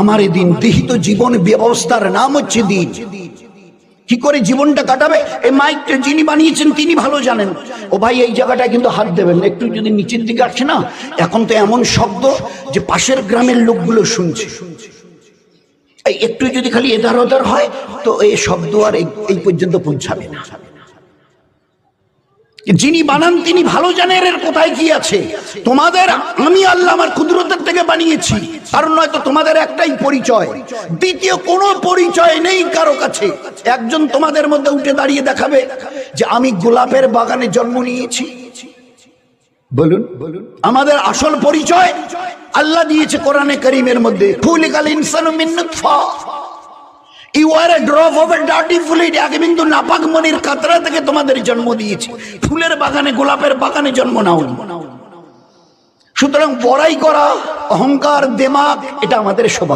আমার এই দিন বিহিত জীবন ব্যবস্থার নাম হচ্ছে দিন। কি করে জীবনটা কাটাবে? এই মাইকটা যিনি বানিয়েছেন, তিনি ভালো জানেন। ও ভাই, এই জায়গাটায় কিন্তু হাত দেবেন। একটু যদি নিচের দিকে আসছে না, এখন তো এমন শব্দ যে পাশের গ্রামের লোকগুলো শুনছে। একটু যদি খালি এধার ওধার হয়, তো এই শব্দ আর এই পর্যন্ত পৌঁছাবে না। যিনি বানান, তিনি ভালো জানেন এর কোথায় কি আছে। তোমাদের, আমি আল্লাহ আমার কুদরতের থেকে বানিয়েছি, কারণ নয়তো তোমাদের একটাই পরিচয়। দ্বিতীয় কোনো পরিচয় নেই কারও কাছে। একজন তোমাদের মধ্যে উঠে দাঁড়িয়ে দেখাবে যে আমি গোলাপের বাগানে জন্ম নিয়েছি। বলুন বলুন আমাদের আসল পরিচয় আল্লাহ দিয়েছে কোরআনে করিমের মধ্যে। ফুলিকাল ইনসানু মিন নুতফা। You are a drop of a dirty fluid এক বিন্দু নাপাক মনির কাতরা থেকে তোমাদের জন্ম দিয়েছি ফুলের বাগানে গোলাপের বাগানে জন্ম নাও সুতরাং করা অহংকার দেমাগ এটা আমাদের স্বভাব